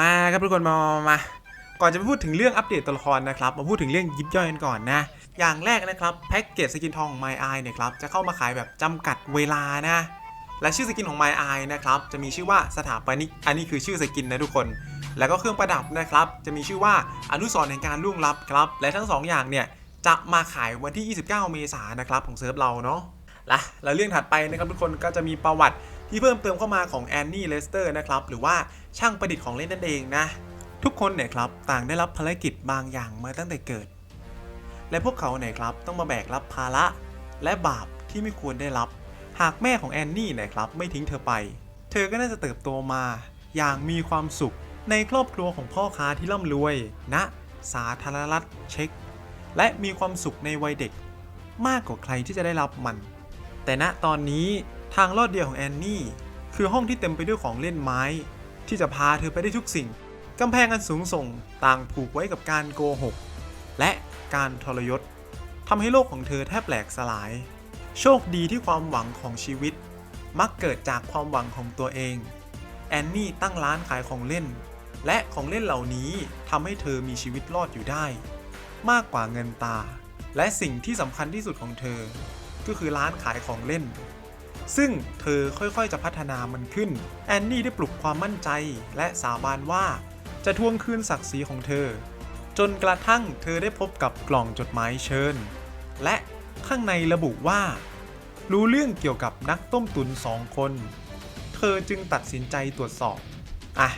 มาครับทุกคนมามามาก่อนจะไปพูดถึงเรื่องอัปเดตตัวละครนะครับ มาพูดถึงเรื่องยิบย่อยกันก่อนนะ อย่างแรกนะครับแพ็กเกจสกินทองของ My Eye เนี่ยครับจะเข้ามาขายแบบจำกัดเวลานะและชื่อสกินของ My Eye นะครับจะมีชื่อว่าสถาปนิกอันนี้คือชื่อสกินนะทุกคน แล้วก็เครื่องประดับนะครับ จะมีชื่อว่าอนุสรณ์แห่งการล่วงลับครับ และทั้งสองอย่างเนี่ยจะมาขายวันที่ 29 เมษายนนะครับของเซิร์ฟเราเนาะละแล้วเรื่องถัดไปนะครับทุกคนก็จะมีประวัติ ที่เพิ่มเติมเข้ามาของแอนนี่เลสเตอร์นะครับหรือว่าช่างประดิษฐ์ของเล่นนั่นเองนะ ทุกคนเนี่ยครับต่างได้รับภารกิจบางอย่างมาตั้งแต่เกิด และพวกเขาเนี่ยครับต้องมาแบกรับภาระและบาปที่ไม่ควรได้รับ หากแม่ของแอนนี่เนี่ยครับไม่ทิ้งเธอไป เธอก็น่าจะเติบโตมาอย่างมีความสุขในครอบครัวของพ่อค้าที่ร่ำรวยณนะสาธารณรัฐเช็กและมีความสุขในวัยเด็กมากกว่าใครที่จะได้รับมัน แต่ณตอนนี้ ทางลอดเดียวของแอนนี่ คือห้องที่เต็มไปด้วยของเล่นไม้ ที่จะพาเธอไปได้ทุกสิ่ง กำแพงอันสูงส่งต่างผูกไว้กับการโกหก และการทรยศทำให้โลกของเธอแทบแหลกสลาย โชคดีที่ความหวังของชีวิต มักเกิดจากความหวังของตัวเอง แอนนี่ตั้งร้านขายของเล่น และของเล่นเหล่านี้ทำให้เธอมีชีวิตรอดอยู่ได้ มากกว่าเงินตา และสิ่งที่สำคัญที่สุดของเธอ ก็คือร้านขายของเล่น ซึ่งเธอค่อยๆจะพัฒนามันขึ้น แอนนี่ได้ปลุกความมั่นใจและสาบานว่าจะทวงคืนศักดิ์ศรีของเธอ จนกระทั่งเธอได้พบกับกล่องจดหมายเชิญ และข้างในระบุว่า รู้เรื่องเกี่ยวกับนักต้มตุ๋นสองคน เธอจึงตัดสินใจตรวจสอบ อะ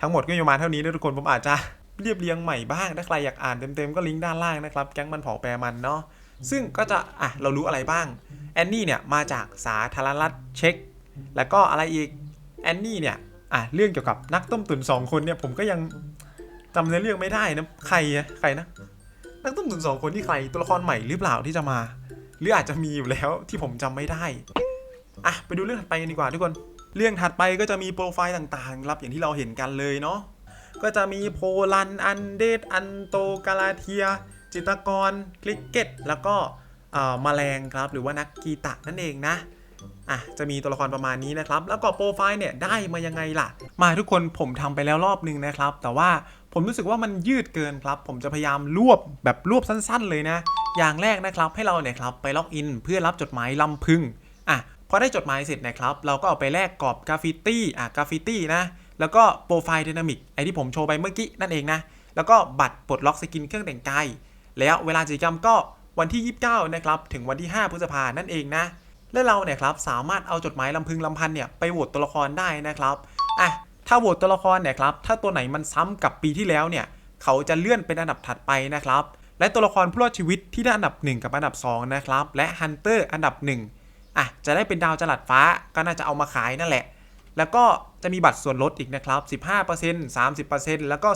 ทั้งหมดก็อยู่มาเท่านี้นะทุกคนผมอาจจะเรียบเรียงใหม่บ้าง ถ้าใครอยากอ่านเต็มๆก็ลิงก์ด้านล่างนะครับ แก๊งมันเผาแปรมันเนาะ ซึ่งก็จะอะเรารู้อะไรบ้างแอนนี่เนี่ยมาจากสาธารณรัฐเช็กแล้วก็อะไรอีกแอนนี่เนี่ยอะเรื่องเกี่ยวกับนักต้มตุ๋นสองคนเนี่ยผมก็ยังจำเนื้อเรื่องไม่ได้นะใครอะใครนะนักต้มตุ๋นสองคนที่ใครตัวละครใหม่หรือเปล่าที่จะมา หรืออาจจะมีอยู่แล้วที่ผมจำไม่ได้อะไปดูเรื่องถัดไปกันดีกว่าทุกคนเรื่องถัดไปก็จะมีโปรไฟล์ต่างๆรับอย่างที่เราเห็นกันเลยเนาะก็จะมีโพลันอันเดดอันโตกาลาเทีย จิตรกรคลิกเก็ต แล้วก็เอ่อแมลงครับ หรือว่านักกีตะนั่นเองนะอะจะมีตัวละครประมาณนี้นะครับ แล้วก็โปรไฟล์เนี่ยได้มายังไงล่ะ มาทุกคนผมทำไปแล้วรอบนึงนะครับ แต่ว่าผมรู้สึกว่ามันยืดเกินครับ ผมจะพยายามรวบแบบรวบสั้น ๆ เลยนะ อย่างแรกนะครับให้เราเนี่ยครับไปล็อกอินเพื่อรับจดหมายลำพึงอะพอได้จดหมายเสร็จนะครับ เราก็เอาไปแลกกรอบกราฟฟิตี้อะกราฟฟิตี้นะ แล้วก็โปรไฟล์ d y นามิกไอที่ผมโชว์ไปเมื่อกี้นั่นเองนะ แล้วก็บัตรปลดล็อกสกินเครื่องแต่งกาย แล้วเวลากิจกรรมก็วันที่ 29 นะครับ ถึงวันที่ 5 พฤษภานั่นเองนะ และเราเนี่ยครับสามารถเอาจดหมายลำพึงลำพันเนี่ยไปโหวตตัวละครได้นะครับ อะ ถ้าโหวตตัวละครเนี่ยครับ ถ้าตัวไหนมันซ้ำกับปีที่แล้วเนี่ย เขาจะเลื่อนเป็นอันดับถัดไปนะครับ และตัวละครผู้รอดชีวิตที่ได้อันดับ 1 กับอันดับ 2 นะครับ และฮันเตอร์อันดับ 1 อะ จะได้เป็นดาวจลัดฟ้า ก็น่าจะเอามาขายนั่นแหละ แล้วก็จะมีบัตรส่วนลดอีกนะครับ 15% 30%แล้วก็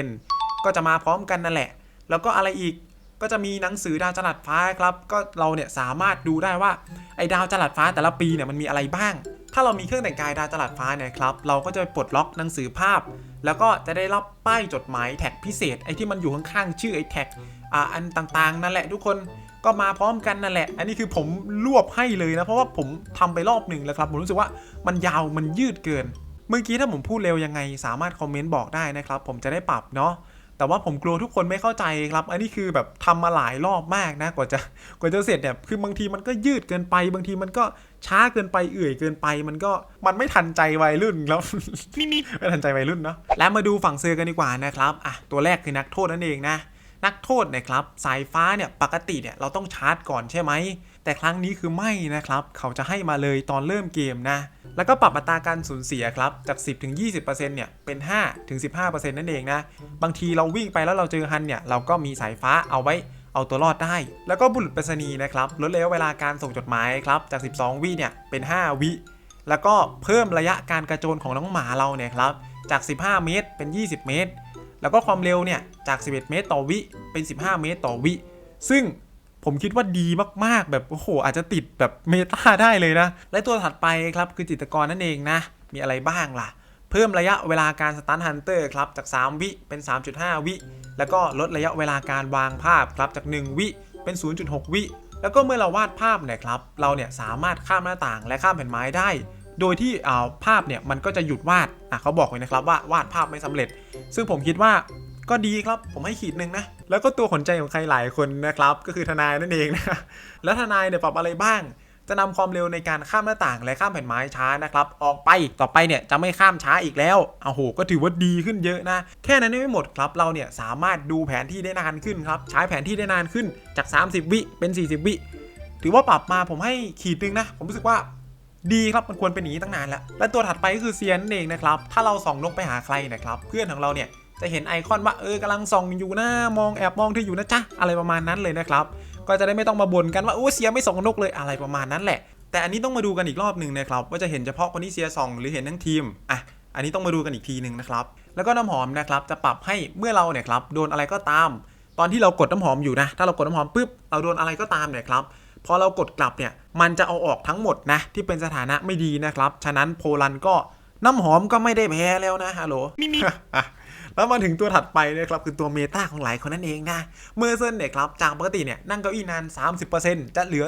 40%ก็จะมาพร้อมกันนั่นแหละ แล้วก็อะไรอีกก็จะมีหนังสือดาวจลัดฟ้าครับ ก็เราเนี่ยสามารถดูได้ว่าไอ้ดาวจลัดฟ้าแต่ละปีเนี่ยมันมีอะไรบ้าง ถ้าเรามีเครื่องแต่งกายดาวจลัดฟ้าเนี่ยครับ เราก็จะไปปลดล็อกหนังสือภาพ แล้วก็จะได้รับป้ายจดหมายแท็กพิเศษไอ้ที่มันอยู่ข้างๆชื่อไอ้แท็กอ่าอันต่างๆ นั่นแหละทุกคนก็มาพร้อมกันนั่นแหละ อันนี้คือผมรวบให้เลยนะ เพราะว่าผมทำไปรอบหนึ่งแล้วครับ ผมรู้สึกว่ามันยาวมันยืดเกิน เมื่อกี้ถ้าผมพูดเร็วยังไง สามารถคอมเมนต์บอกได้นะครับ ผมจะได้ปรับเนาะ แต่ว่าผมกลัวทุกคนไม่เข้าใจครับ อันนี้คือแบบทำมาหลายรอบมากนะกว่าจะกว่าจะเสร็จเนี่ยคือบางทีมันก็ยืดเกินไป บางทีมันก็ช้าเกินไปเอื่อยเกินไปมันก็มันไม่ทันใจวัยรุ่นแล้วไม่ทันใจวัยรุ่นเนาะแล้วมาดูฝั่งเซอร์กันดีกว่านะครับอะตัวแรกคือนักโทษนั่นเองนะนักโทษเนี่ยครับสายฟ้าเนี่ยปกติเนี่ยเราต้องชาร์จก่อนใช่ไหม แต่ครั้งนี้คือไม่นะครับ เขาจะให้มาเลยตอนเริ่มเกมนะ แล้วก็ปรับอัตราการสูญเสียครับ จาก 10ถึง20%เนี่ย เป็น5ถึง15%นั่นเองนะ บางทีเราวิ่งไปแล้วเราเจอฮันเนี่ย เราก็มีสายฟ้าเอาไว้เอาตัวรอดได้ แล้วก็บุรุษไปรษณีย์นะครับลดระยะเวลาการส่งจดหมายครับ จาก 12 วิเนี่ย เป็น 5 วิ แล้วก็เพิ่มระยะการกระโจนของน้องหมาเราเนี่ยครับ จาก 15 เมตรเป็น 20 เมตร แล้วก็ความเร็วเนี่ย จาก 11 เมตร ต่อวิ เป็น 15 เมตร ต่อวิ ซึ่ง ผมคิดว่าดีมากๆ แบบโอ้โห อาจจะติดแบบเมตาได้เลยนะ และตัวถัดไปครับคือจิตกรนั่นเองนะ มีอะไรบ้างล่ะ เพิ่มระยะเวลาการสตันฮันเตอร์ครับจาก 3 วิเป็น 3.5 วิ แล้วก็ลดระยะเวลาการวางภาพครับจาก 1 วิเป็น 0.6 วิ แล้วก็เมื่อเราวาดภาพเนี่ยครับเราเนี่ยสามารถข้ามหน้าต่างและข้ามแผ่นไม้ได้โดยที่อ่าภาพเนี่ยมันก็จะหยุดวาดอะเขาบอกไว้นะครับว่าวาดภาพไม่สำเร็จ ซึ่งผมคิดว่าก็ดีครับผมให้ขีดหนึ่งนะ แล้วก็ตัวขนใจของใครหลายคนนะครับ ก็คือทนายนั่นเองนะแล้วทนายเนี่ยปรับอะไรบ้าง จะนำความเร็วในการข้ามหน้าต่างและข้ามแผ่นไม้ช้านะครับ ออกไปต่อไปเนี่ยจะไม่ข้ามช้าอีกแล้วโอ้โหก็ถือว่าดีขึ้นเยอะนะ แค่นั้นยังไม่หมดครับ เราเนี่ยสามารถดูแผนที่ได้นานขึ้นครับ ใช้แผนที่ได้นานขึ้นจาก 30 วิเป็น 40 วิถือว่าปรับมาผมให้ขีดหนึ่งนะ ผมรู้สึกว่าดีครับมันควรเป็นอย่างนี้ตั้งนานแล้ว และตัวถัดไปก็คือเซียนนั่นเองนะครับ ถ้าเราส่องนกไปหาใครนะครับ เพื่อนของเราเนี่ย จะเห็นไอคอนว่าเออกำลังส่องอยู่นะมองแอบมองเธออยู่นะจ๊ะอะไรประมาณนั้นเลยนะครับ ก็จะได้ไม่ต้องมาบ่นกันว่าโอ้เสียไม่ส่องนกเลยอะไรประมาณนั้นแหละ แต่อันนี้ต้องมาดูกันอีกรอบหนึ่งนะครับว่าจะเห็นเฉพาะคนที่เสียส่องหรือเห็นทั้งทีมอะอันนี้ต้องมาดูกันอีกทีหนึ่งนะครับแล้วก็น้ำหอมนะครับจะปรับให้เมื่อเราเนี่ยครับโดนอะไรก็ตาม ตอนที่เรากดน้ำหอมอยู่นะ ถ้าเรากดน้ำหอมปุ๊บเราโดนอะไรก็ตามเนี่ยครับพอเรากดกลับเนี่ยมันจะเอาออกทั้งหมดนะที่เป็นสถานะไม่ดีนะครับ ฉะนั้นโพลันก็น้ำหอมก็ไม่ได้แพ้แล้วนะฮัลโหล แล้วมาถึงตัวถัดไปนะครับคือตัวเมตาของหลายคนนั่นเองนะเมอร์เซนเนี่ยครับจากปกติเนี่ยนั่งเก้าอี้นาน 30%จะเหลือ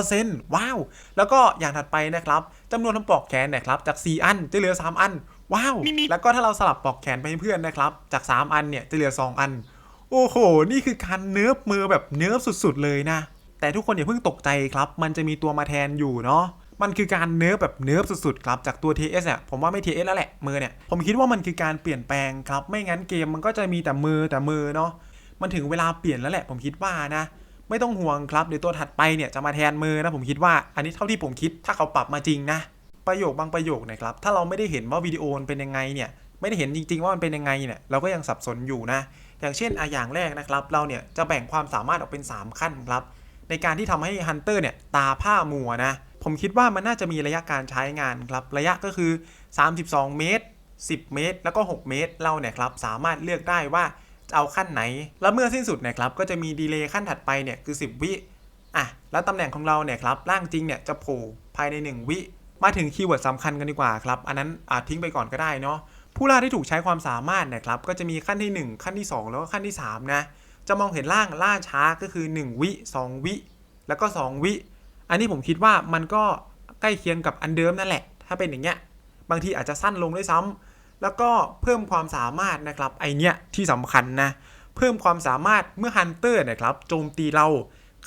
10%ว้าว แล้วก็อย่างถัดไปนะครับจำนวนทั้งปลอกแขนเนี่ยครับจาก 4 อันจะเหลือ 3 อัน ว้าว แล้วก็ถ้าเราสลับปลอกแขนไปให้เพื่อนนะครับจาก 3 อันเนี่ยจะเหลือ 2 อัน โอ้โห นี่คือการเนิร์ฟมือแบบเนิร์ฟสุดๆเลยนะแต่ทุกคนอย่าเพิ่งตกใจครับ มันจะมีตัวมาแทนอยู่เนาะ มันคือการเนิร์ฟแบบเนิร์ฟสุดๆครับจากตัว TS เนี่ยผมว่าไม่ TS แล้วแหละมือเนี่ยผมคิดว่ามันคือการเปลี่ยนแปลงครับ ไม่งั้นเกมมันก็จะมีแต่มือแต่มือเนาะมันถึงเวลาเปลี่ยนแล้วแหละ ผมคิดว่านะ ไม่ต้องห่วงครับเดี๋ยวตัวถัดไปเนี่ยจะมาแทนมือนะผมคิดว่าอันนี้เท่าที่ผมคิดถ้าเขาปรับมาจริงนะประโยคบางประโยคนะครับถ้าเราไม่ได้เห็นว่าวิดีโอมันเป็นยังไงเนี่ยไม่ได้เห็นจริง ๆ ว่ามันเป็นยังไงเนี่ยเราก็ยังสับสนอยู่นะ อย่างเช่นอะอย่างแรกนะครับ เราเนี่ยจะแบ่งความสามารถออกเป็น 3 ขั้นครับ ในการที่ทำให้ฮันเตอร์เนี่ยตาผ้ามัวนะ ผมคิดว่ามันน่าจะมีระยะการใช้งานครับ ระยะก็คือ 32 เมตร 10 เมตร แล้วก็ 6 เมตร เราเนี่ยครับสามารถเลือกได้ว่าจะเอาขั้นไหน แล้วเมื่อสิ้นสุดเนะครับก็จะมีดีเลย์ขั้นถัดไปเนี่ยคือ 10 วิอะแล้วตำแหน่งของเราเนี่ยครับร่างจริงเนี่ยจะโผล่ภายใน 1 วิ มาถึงคีย์เวิร์ดสำคัญกันดีกว่าครับ อันนั้นอาจทิ้งไปก่อนก็ได้เนาะผู้ล่าที่ถูกใช้ความสามารถเนะครับก็จะมีขั้นที่ 1 ขั้นที่ 2 แล้วก็ขั้นที่3นะจะมองเห็นร่างล่าช้าก็คือ 1 วิ 2 วิ แล้วก็ 2 วิ อันนี้ผมคิดว่ามันก็ใกล้เคียงกับอันเดิมนั่นแหละ ถ้าเป็นอย่างเงี้ย บางทีอาจจะสั้นลงด้วยซ้ำแล้วก็เพิ่มความสามารถนะครับ ไอเนี้ยที่สำคัญนะ เพิ่มความสามารถเมื่อฮันเตอร์นะครับโจมตีเรา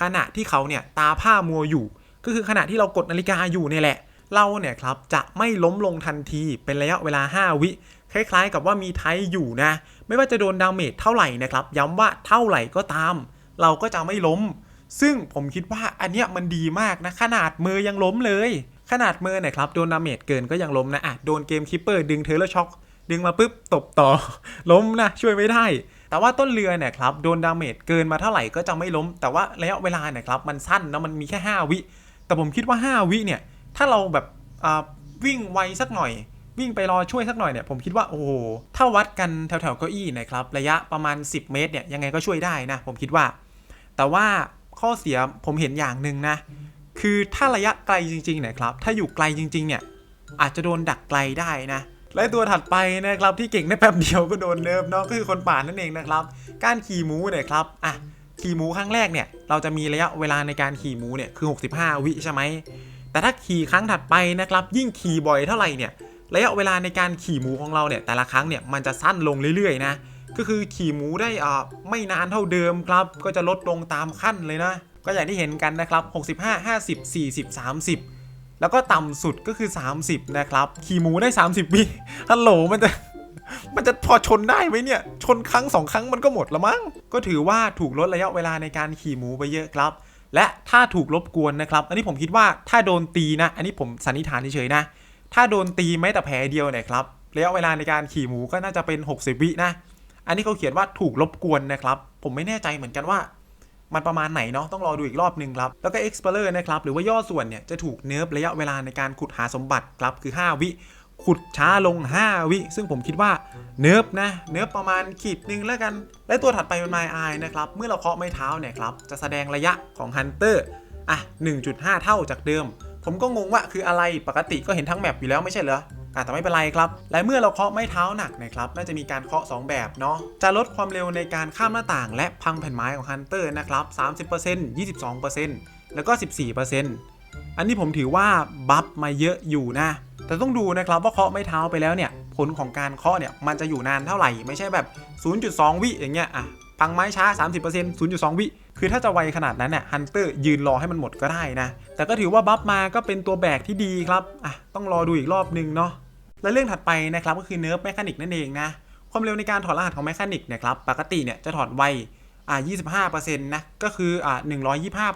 ขณะที่เขาเนี่ยตาผ้ามัวอยู่ ก็คือขณะที่เรากดนาฬิกาอยู่เนี่ยแหละ เราเนี่ยครับจะไม่ล้มลงทันทีเป็นระยะเวลา 5 วิ คล้ายๆ กับว่ามีไทยอยู่นะ ไม่ว่าจะโดนดาเมจเท่าไหร่นะครับ ย้ำว่าเท่าไหร่ก็ตาม เราก็จะไม่ล้ม ซึ่งผมคิดว่าอันเนี้ยมันดีมากนะ ขนาดมือยังล้มเลย ขนาดมือเนี่ยครับโดนดาเมจเกินก็ยังล้มนะอะโดนเกมคิปเปอร์ดึงเทเลช็อคดึงมาปุ๊บตบต่อ ล้มนะช่วยไม่ได้ แต่ว่าต้นเรือเนี่ยครับโดนดาเมจเกินมาเท่าไหร่ก็จะไม่ล้ม แต่ว่าระยะเวลาเนี่ยครับมันสั้นนะมันมีแค่ 5 วิ แต่ผมคิดว่า 5 วิเนี่ยถ้าเราแบบวิ่งไวสักหน่อย วิ่งไปรอช่วยสักหน่อยเนี่ยผมคิดว่าโอ้โหถ้าวัดกันแถวๆเก้าอี้นะครับระยะประมาณ 10 เมตรเนี่ยยังไงก็ช่วยได้นะผมคิดว่า แต่ว่า ข้อเสียผมเห็นอย่างหนึ่งนะ คือถ้าระยะไกลจริงๆเนี่ยครับ ถ้าอยู่ไกลจริง ๆ เนี่ย อาจจะโดนดักไกลได้นะ และตัวถัดไปนะครับที่เก่งได้แป๊บเดียวก็โดนเนิร์ฟเนาะก็คือคนป่านั่นเองนะครับ การขี่หมูเนี่ยครับอะขี่หมูครั้งแรกเนี่ยเราจะมีระยะเวลาในการขี่หมูเนี่ยคือ 65 วิใช่ไหมแต่ถ้าขี่ครั้งถัดไปนะครับ ยิ่งขี่บ่อยเท่าไหร่เนี่ยระยะเวลาในการขี่หมูของเราเนี่ยแต่ละครั้งเนี่ยมันจะสั้นลงเรื่อยๆนะ ก็คือขี่หมูได้อ่าไม่นานเท่าเดิมครับ ก็จะลดลงตามขั้นเลยนะ ก็อย่างที่เห็นกันนะครับ 65 50 40 30 แล้วก็ต่ำสุดก็คือ 30 นะครับ ขี่หมูได้ 30วิฮัลโหลมันจะมันจะพอชนได้ไหมเนี่ย ชนครั้งสองครั้งมันก็หมดละมั้ง ก็ถือว่าถูกลดระยะเวลาในการขี่หมูไปเยอะครับ และถ้าถูกรบกวนนะครับ อันนี้ผมคิดว่าถ้าโดนตีนะ อันนี้ผมสันนิษฐานเฉยๆนะ ถ้าโดนตีแม้แต่แผลเดียวเนี่ยครับ ระยะเวลาในการขี่หมูก็น่าจะเป็น 60 วินะ อันนี้เขาเขียนว่าถูกรบกวนนะครับ ผมไม่แน่ใจเหมือนกันว่า มันประมาณไหนเนาะต้องรอดูอีกรอบหนึ่งครับ แล้วก็ Explorer นะครับ หรือว่าย่อส่วนเนี่ยจะถูกเนิร์ฟระยะเวลาในการขุดหาสมบัติครับคือ 5 วิ ขุดช้าลง 5 วิ ซึ่งผมคิดว่าเนิร์ฟนะเนิร์ฟประมาณขีดหนึ่งแล้วกัน และตัวถัดไปเป็น My Eye นะครับเมื่อเราเคาะไม้เท้าเนี่ยครับจะแสดงระยะของ Hunter อะ1.5 เท่าจากเดิม ผมก็งงว่าคืออะไรปกติก็เห็นทั้งแมปอยู่แล้วไม่ใช่เหรอ แต่ไม่เป็นไรครับ และเมื่อเราเคาะไม้เท้าหนักนะครับน่าจะมีการเคาะ 2 แบบเนาะจะลดความเร็วในการข้ามหน้าต่าง และพังแผ่นไม้ของฮันเตอร์นะครับ30% 22%แล้วก็ 14%อันนี้ผมถือว่าบัฟมาเยอะอยู่นะแต่ต้องดูนะครับว่าเคาะไม้เท้าไปแล้วเนี่ยผลของการเคาะเนี่ยมันจะอยู่นานเท่าไหร่ไม่ใช่แบบ 0.2 วิอย่างเงี้ยอะพังไม้ช้า 30% 0.2 วิ คือถ้าจะไวขนาดนั้นเนี่ยฮันเตอร์ยืนรอให้มันหมดก็ได้นะ แต่ก็ถือว่าบัฟมาก็เป็นตัวแบกที่ดีครับ อะ ต้องรอดูอีกรอบนึงเนาะ และเรื่องถัดไปนะครับก็คือเนิร์ฟแมคานิกนั่นเองนะความเร็วในการถอดรหัสของแมคานิกเนี่ยครับปกติเนี่ยจะถอดไวอ่า25%นะก็คืออ่า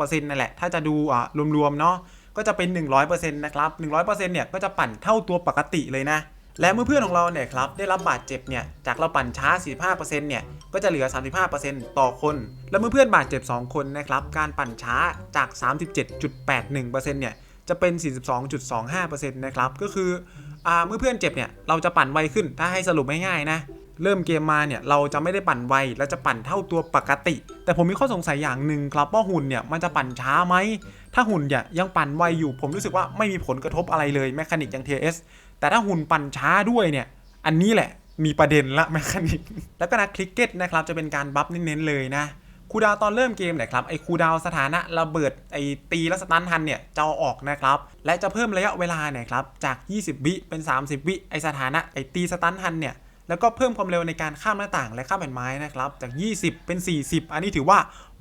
125%นั่นแหละถ้าจะดูอ่ารวมๆเนาะก็จะเป็น 100%นะครับ100%เนี่ยก็จะปั่นเท่าตัวปกติเลยนะและเมื่อเพื่อนของเราเนี่ยครับได้รับบาดเจ็บเนี่ยจากเราปั่นช้า 45%เนี่ยก็จะเหลือ 35%ต่อคน และเมื่อเพื่อนบาดเจ็บ 2 คนนะครับการปั่นช้าจาก 37.81%เนี่ยจะเป็น 42.25%นะครับก็คือ เมื่อเพื่อนเจ็บเนี่ยเราจะปั่นไวขึ้นถ้าให้สรุปง่ายๆนะเริ่มเกมมาเนี่ยเราจะไม่ได้ปั่นไวและจะปั่นเท่าตัวปกติ แต่ผมมีข้อสงสัยอย่างหนึ่งครับว่าหุ่นเนี่ยมันจะปั่นช้าไหม ถ้าหุ่นเนี่ยยังปั่นไวอยู่ ผมรู้สึกว่าไม่มีผลกระทบอะไรเลยแมคานิกอย่าง TS แต่ถ้าหุ่นปั่นช้าด้วยเนี่ยอันนี้แหละมีประเด็นละแมคานิกแล้วก็นักคริกเก็ตนะครับจะเป็นการบัฟเน้นๆเลยนะ คูดาวตอนเริ่มเกมเนี่ยครับไอ้คูดาวสถานะระเบิดไอ้ตีและสตันทันเนี่ยจะเอาออกนะครับและจะเพิ่มระยะเวลาเนี่ยครับจาก 20 วิเป็น 30 วิไอ้สถานะไอ้ตีสตันทันเนี่ยแล้วก็เพิ่มความเร็วในการข้ามหน้าต่างและข้ามแผ่นไม้นะครับจาก 20 เป็น 40 อันนี้ถือว่า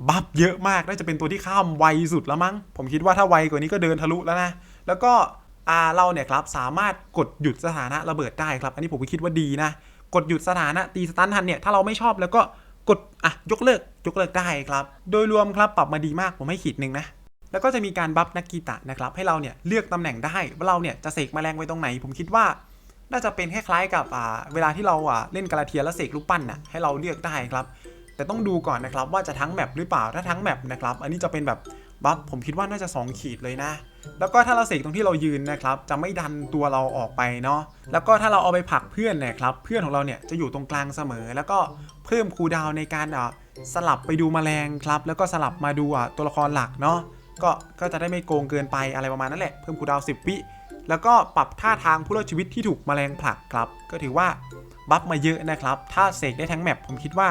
บัฟเยอะมากน่าจะเป็นตัวที่ข้ามไวสุดแล้วมั้ง ผมคิดว่าถ้าไวกว่านี้ก็เดินทะลุแล้วนะแล้วก็อาเราเนี่ยครับสามารถกดหยุดสถานะระเบิดได้ครับ อันนี้ผมก็คิดว่าดีนะกดหยุดสถานะตีสตันทันเนี่ยถ้าเราไม่ชอบแล้วก็ กดอะยกเลิกยกเลิกได้ครับ โดยรวมครับปรับมาดีมากผมให้ขีดหนึ่งนะแล้วก็จะมีการบัฟนักกีตะนะครับให้เราเนี่ยเลือกตำแหน่งได้ว่าเราเนี่ยจะเสกแมลงไว้ตรงไหน ผมคิดว่า น่าจะเป็นคล้ายๆกับอ่าเวลาที่เราอะเล่นกาลาเทียแล้วเสกลูกปั้นน่ะให้เราเลือกได้ครับ แต่ต้องดูก่อนนะครับว่าจะทั้งแมปหรือเปล่าถ้าทั้งแมปนะครับอันนี้จะเป็นแบบบัฟผมคิดว่าน่าจะ 2 ขีดเลยนะ แล้วก็ถ้าเราเสกตรงที่เรายืนนะครับ จะไม่ดันตัวเราออกไปเนาะแล้วก็ถ้าเราเอาไปผลักเพื่อนนี่ยครับเพื่อนของเราเนี่ยจะอยู่ตรงกลางเสมอ แล้วก็ เพิ่มคูดาวในการอะสลับไปดูแมลงครับ แล้วก็สลับมาดูอะตัวละครหลักเนาะก็ก็จะได้ไม่โกงเกินไปอะไรประมาณนั้นแหละเพิ่มคูดาว 10 วิแล้วก็ปรับท่าทางผู้รอดชีวิตที่ถูกแมลงผลักครับ ก็ถือว่าบัฟมาเยอะนะครับ ถ้าเสกได้ทั้งแมปผมคิดว่า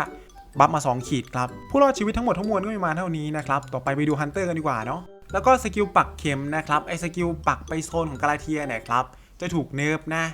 บัฟมา 2 ขีดครับ ผู้รอดชีวิตทั้งหมดทั้งมวลก็มีมาเท่านี้นะครับ ต่อไปไปดูฮันเตอร์กันดีกว่าเนาะ แล้วก็สกิลปักเข็มนะครับ ไอสกิลปักไปโซนของกาลาเทียเนี่ยครับ จะถูกเนิร์ฟนะ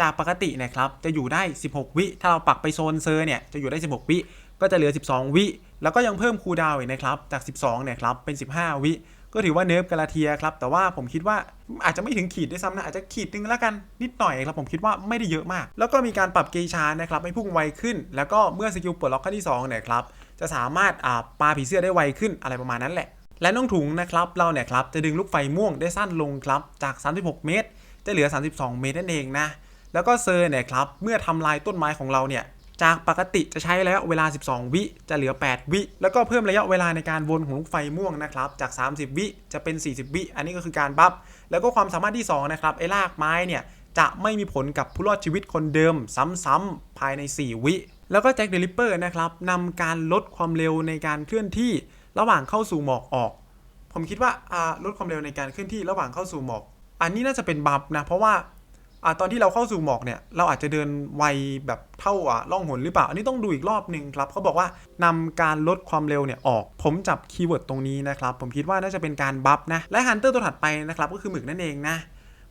จากปกติเนะครับจะอยู่ได้ 16 วิ ถ้าเราปักไปโซนเซอร์เนี่ยจะอยู่ได้ 16 วิ ก็จะเหลือ 12 วิ แล้วก็ยังเพิ่มคูดาวอีกนะครับ จาก 12 เนี่ยครับ เป็น 15 วิ ก็ถือว่าเนิร์ฟกาลาเทียครับ แต่ว่าผมคิดว่าอาจจะไม่ถึงขีดด้วยซ้ำนะ อาจจะขีดนึงแล้วกันนิดหน่อยครับ ผมคิดว่าไม่ได้เยอะมาก แล้วก็มีการปรับเกชานะครับให้พุ่งไวขึ้น แล้วก็เมื่อสกิลปลดล็อกขั้นที่2เนี่ยครับ จะสามารถอ่าปาผีเสื้อได้ไวขึ้นอะไรประมาณนั้นแหละ และน้องถุงนะครับเราเนี่ยครับจะดึงลูกไฟม่วงได้สั้นลงครับจาก 36 เมตร จะเหลือ 32 เมตรนั่นเองนะ แล้วก็เซอร์เนี่ยครับเมื่อทำลายต้นไม้ของเราเนี่ยจากปกติจะใช้ระยะเวลา 12 วิจะเหลือ 8 วิ แล้วก็เพิ่มระยะเวลาในการวนของลูกไฟม่วงนะครับจาก 30 วิจะเป็น 40 วิ อันนี้ก็คือการบัฟแล้วก็ความสามารถที่ 2 นะครับไอ้ลากไม้เนี่ยจะไม่มีผลกับผู้รอดชีวิตคนเดิมซ้ำๆภายใน 4 วิ แล้วก็แจ็คเดลิเปอร์นะครับนำการลดความเร็วในการเคลื่อนที่ระหว่างเข้าสู่หมอกออก ผมคิดว่าลดความเร็วในการเคลื่อนที่ระหว่างเข้าสู่หมอก อันนี้น่าจะเป็นบัฟนะเพราะว่า อ่าตอนที่เราเข้าสู่หมอกเนี่ยเราอาจจะเดินไวแบบเท่าอะล่องหนหรือเปล่า อันนี้ต้องดูอีกรอบหนึ่งครับเขาบอกว่านำการลดความเร็วเนี่ยออก ผมจับคีย์เวิร์ดตรงนี้นะครับ ผมคิดว่าน่าจะเป็นการบัฟนะ และฮันเตอร์ตัวถัดไปนะครับก็คือหมึกนั่นเองนะ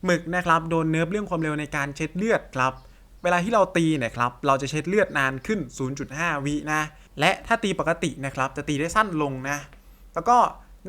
หมึกนะครับโดนเนิร์ฟเรื่องความเร็วในการเช็ดเลือดครับเวลาที่เราตีเนี่ยครับเราจะเช็ดเลือดนานขึ้น 0.5 วินะ และถ้าตีปกตินะครับจะตีได้สั้นลงนะ แล้วก็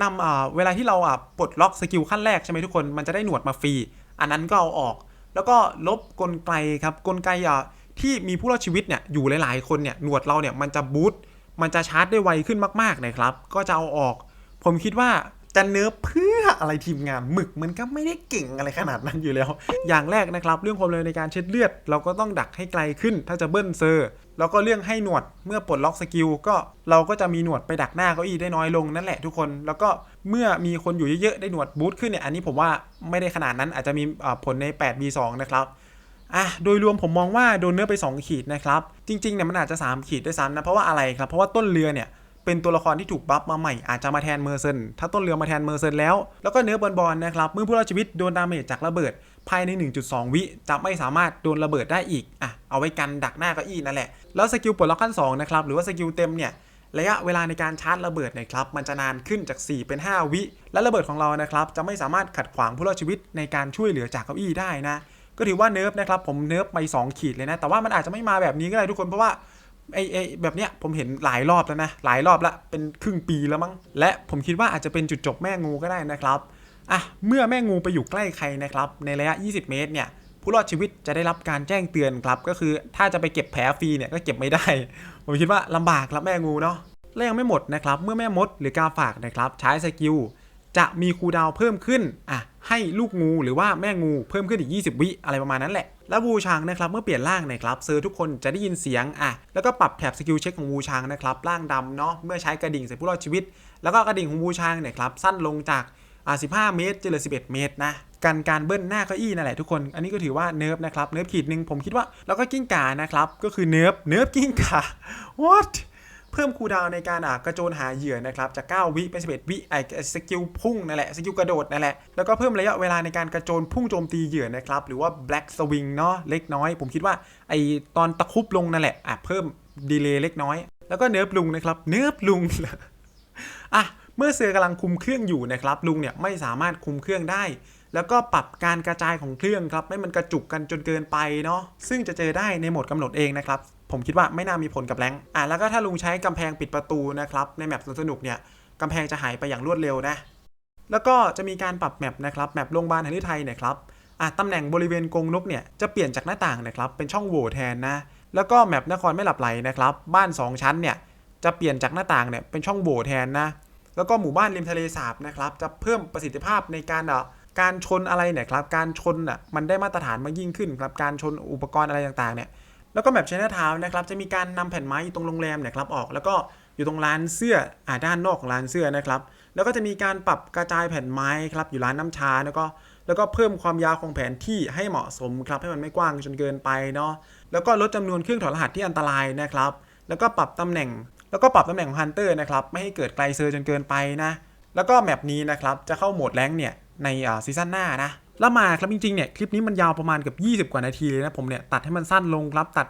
นำอ่าเวลาที่เราอะปลดล็อกสกิลขั้นแรกใช่ไหมทุกคนมันจะได้หนวดมาฟรี อันนั้นก็เอาออก แล้วก็ลบกลไกครับกลไกอะที่มีผู้รอดชีวิตเนี่ยอยู่หลาย ๆ คนเนี่ยหนวดเราเนี่ยมันจะบูตมันจะชาร์จได้ไวขึ้นมากๆนะครับ ก็จะเอาออก ผมคิดว่าจะเนื้อเพื่ออะไรทีมงานหมึกมันก็ไม่ได้เก่งอะไรขนาดนั้นอยู่แล้ว อย่างแรกนะครับ เรื่องความเร็วในการเช็ดเลือด เราก็ต้องดักให้ไกลขึ้น ถ้าจะเบิ้ลเซอร์ แล้วก็เรื่องให้หนวดเมื่อปลดล็อกสกิลก็เราก็จะมีหนวดไปดักหน้าเก้าอี้ได้น้อยลงนั่นแหละทุกคน แล้วก็เมื่อมีคนอยู่เยอะๆได้หนวดบูทขึ้นเนี่ยอันนี้ผมว่าไม่ได้ขนาดนั้นอาจจะมีผลใน 8v2 นะครับอะโดยรวมผมมองว่าโดนเนื้อไป 2 ขีดนะครับจริงๆเนี่ยมันอาจจะ 3 ขีดด้วยซ้ำนะเพราะว่าอะไรครับเพราะว่าต้นเรือเนี่ยเป็นตัวละครที่ถูกบัฟมาใหม่อาจจะมาแทนเมอร์เซนถ้าต้นเรือมาแทนเมอร์เซนแล้วแล้วก็เนื้อบอลบอลนะครับเมื่อผู้รอดชีวิตโดนดาเมจจากระเบิด ภายใน 1.2 วิจะไม่สามารถโดนระเบิดได้อีกอะเอาไว้กันดักหน้าเก้าอี้นั่นแหละ แล้วสกิลปลดล็อกขั้น2นะครับหรือว่าสกิลเต็มเนี่ยระยะเวลาในการชาร์จระเบิดนะครับมันจะนานขึ้นจาก 4 เป็น 5 วิ และระเบิดของเรานะครับจะไม่สามารถขัดขวางผู้รอดชีวิตในการช่วยเหลือจากเก้าอี้ได้นะก็ถือว่าเนิร์ฟนะครับผมเนิร์ฟไปสองขีดเลยนะ แต่ว่ามันอาจจะไม่มาแบบนี้ก็ได้ทุกคนเพราะว่าไอ้ไอ้แบบเนี้ยผมเห็นหลายรอบแล้วนะหลายรอบละเป็นครึ่งปีแล้วมั้งและผมคิดว่าอาจจะเป็นจุดจบแม่งูก็ได้นะครับ อะเมื่อแม่งูไปอยู่ใกล้ใครนะครับในระยะ 20 เมตรเนี่ยผู้รอดชีวิตจะได้รับการแจ้งเตือนครับ ก็คือถ้าจะไปเก็บแผลฟรีเนี่ยก็เก็บไม่ได้ ผมคิดว่าลำบากครับแม่งูเนาะและยังไม่หมดนะครับ เมื่อแม่มดหรือกาฝากนะครับใช้สกิลจะมีคูดาวเพิ่มขึ้นอะให้ลูกงูหรือว่าแม่งูเพิ่มขึ้นอีก 20 วิอะไรประมาณนั้นแหละ แล้ววูชางนะครับเมื่อเปลี่ยนร่างนะครับเซอร์ทุกคนจะได้ยินเสียงอะแล้วก็ปรับแถบสกิลเช็คของวูชางนะครับร่างดำเนาะเมื่อใช้กระดิ่งใส่ผู้รอดชีวิต แล้วก็กระดิ่งของวูชางเนี่ยครับสั้นลงจาก 15 เมตรจะเหลือ 11 เมตรนะกันการเบิ้ลหน้าเก้าอี้นั่นแหละทุกคน อันนี้ก็ถือว่าเนิร์ฟนะครับ เนิร์ฟขีดหนึ่งผมคิดว่าแล้วก็กิ้งก่านะครับ ก็คือเนิร์ฟ เนิร์ฟกิ้งก่า what เพิ่มคูดาวในการอะกระโจนหาเหยื่อนะครับ จาก 9 วิเป็น 11 วิไอสกิลพุ่งนั่นแหละ สกิลกระโดดนั่นแหละ แล้วก็เพิ่มระยะเวลาในการกระโจนพุ่งโจมตีเหยื่อนะครับ หรือว่า black swing เนาะเล็กน้อย ผมคิดว่าไอตอนตะคุบลงนั่นแหละอะเพิ่มดีเลย์เล็กน้อย แล้วก็เนิร์ฟลุงนะครับ เนิร์ฟลุงอะ เมื่อเซอร์กำลังคุมเครื่องอยู่นะครับลุงเนี่ยไม่สามารถคุมเครื่องได้ แล้วก็ปรับการกระจายของเครื่องครับไม่มันกระจุกกันจนเกินไปเนาะซึ่งจะเจอได้ในโหมดกำหนดเองนะครับผมคิดว่าไม่น่ามีผลกับแรงอะแล้วก็ถ้าลุงใช้กำแพงปิดประตูนะครับในแมปสนุกเนี่ยกำแพงจะหายไปอย่างรวดเร็วนะแล้วก็จะมีการปรับแมปนะครับแมปโรงพยาบาลแห่ไทยเนี่ยครับอะตำแหน่งบริเวณกรงนกเนี่ยจะเปลี่ยนจากหน้าต่างนะครับเป็นช่องโหว่แทนนะแล้วก็แมปนครไม่หลับไหลนะครับบ้าน 2 ชั้นเนี่ยจะเปลี่ยนจากหน้าต่างเนี่ยเป็นช่องโหว่แทนนะ แล้วก็หมู่บ้านริมทะเลสาบนะครับจะเพิ่มประสิทธิภาพในการเอ่อการชนอะไรเนี่ยครับการชนอะมันได้มาตรฐานมากยิ่งขึ้นครับการชนอุปกรณ์อะไรต่างๆเนี่ยแล้วก็แบบชนะทาวนะครับจะมีการนำแผ่นไม้อยู่ตรงโรงแรมเนี่ยครับออก แล้วก็อยู่ตรงร้านเสื้ออ่าด้านนอกของร้านเสื้อนะครับแล้วก็จะมีการปรับกระจายแผ่นไม้ครับอยู่ร้านน้ำชาแล้วก็แล้วก็เพิ่มความยาวของแผนที่ให้เหมาะสมครับให้มันไม่กว้างจนเกินไปเนาะแล้วก็ลดจำนวนเครื่องถอดรหัสที่อันตรายนะครับแล้วก็ปรับตำแหน่ง แล้วก็ปรับตำแหน่งของฮันเตอร์นะครับไม่ให้เกิดไกลเซอร์จนเกินไปนะแล้วก็แมปนี้นะครับจะเข้าโหมดแรงเนี่ยในซีซั่นหน้านะแล้วมาครับจริงๆเนี่ยคลิปนี้มันยาวประมาณเกือบ20 กว่านาทีเลยนะผมเนี่ยตัดให้มันสั้นลงครับตัด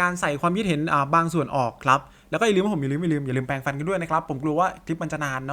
การใส่ความคิดเห็นบางส่วนออกครับแล้วก็อย่าลืมว่าผมอย่าลืมอย่าลืมอย่าลืมแปลงฟันกันด้วยนะครับผมกลัวว่าคลิปมันจะนานเนาะ